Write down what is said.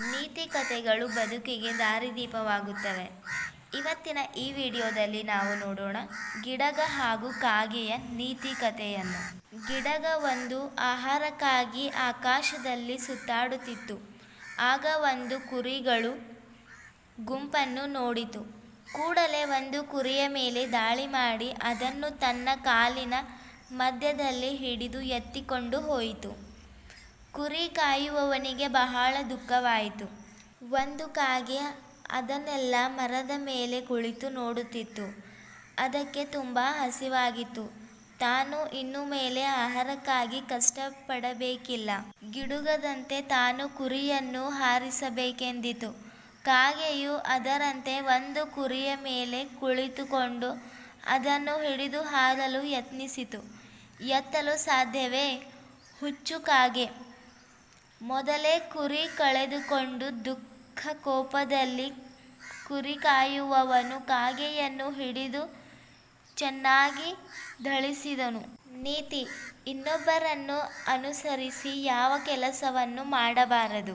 ನೀತಿ ಕಥೆಗಳು ಬದುಕಿಗೆ ದಾರಿದೀಪವಾಗುತ್ತವೆ. ಇವತ್ತಿನ ಈ ವಿಡಿಯೋದಲ್ಲಿ ನಾವು ನೋಡೋಣ ಗಿಡಗ ಹಾಗೂ ಕಾಗೆಯ ನೀತಿ ಕಥೆಯನ್ನು ಗಿಡಗ ಒಂದು ಆಹಾರಕ್ಕಾಗಿ ಆಕಾಶದಲ್ಲಿ ಸುತ್ತಾಡುತ್ತಿತ್ತು. ಆಗ ಒಂದು ಕುರಿಗಳು ಗುಂಪನ್ನು ನೋಡಿತು. ಕೂಡಲೇ ಒಂದು ಕುರಿಯ ಮೇಲೆ ದಾಳಿ ಮಾಡಿ ಅದನ್ನು ತನ್ನ ಕಾಲಿನ ಮಧ್ಯದಲ್ಲಿ ಹಿಡಿದು ಎತ್ತಿಕೊಂಡು ಹೋಯಿತು. ಕುರಿ ಕಾಯುವವನಿಗೆ ಬಹಳ ದುಃಖವಾಯಿತು. ಒಂದು ಕಾಗೆ ಅದನ್ನೆಲ್ಲ ಮರದ ಮೇಲೆ ಕುಳಿತು ನೋಡುತ್ತಿತ್ತು. ಅದಕ್ಕೆ ತುಂಬ ಹಸಿವಾಗಿತ್ತು. ತಾನು ಇನ್ನು ಮೇಲೆ ಆಹಾರಕ್ಕಾಗಿ ಕಷ್ಟಪಡಬೇಕಿಲ್ಲ. ಗಿಡುಗದಂತೆ ತಾನು ಕುರಿಯನ್ನು ಹಾರಿಸಬೇಕೆಂದಿತು. ಕಾಗೆಯು ಅದರಂತೆ ಒಂದು ಕುರಿಯ ಮೇಲೆ ಕುಳಿತುಕೊಂಡು ಅದನ್ನು ಹಿಡಿದು ಹಾರಲು ಯತ್ನಿಸಿತು. ಎತ್ತಲು ಸಾಧ್ಯವೇ? ಹುಚ್ಚು ಕಾಗೆ. ಮೊದಲೇ ಕುರಿ ಕಳೆದುಕೊಂಡು ದುಃಖ ಕೋಪದಲ್ಲಿ ಕುರಿ ಕಾಯುವವನು ಕಾಗೆಯನ್ನು ಹಿಡಿದು ಚೆನ್ನಾಗಿ ಧಳಿಸಿದನು ನೀತಿ, ಇನ್ನೊಬ್ಬರನ್ನು ಅನುಸರಿಸಿ ಯಾವ ಕೆಲಸವನ್ನು ಮಾಡಬಾರದು.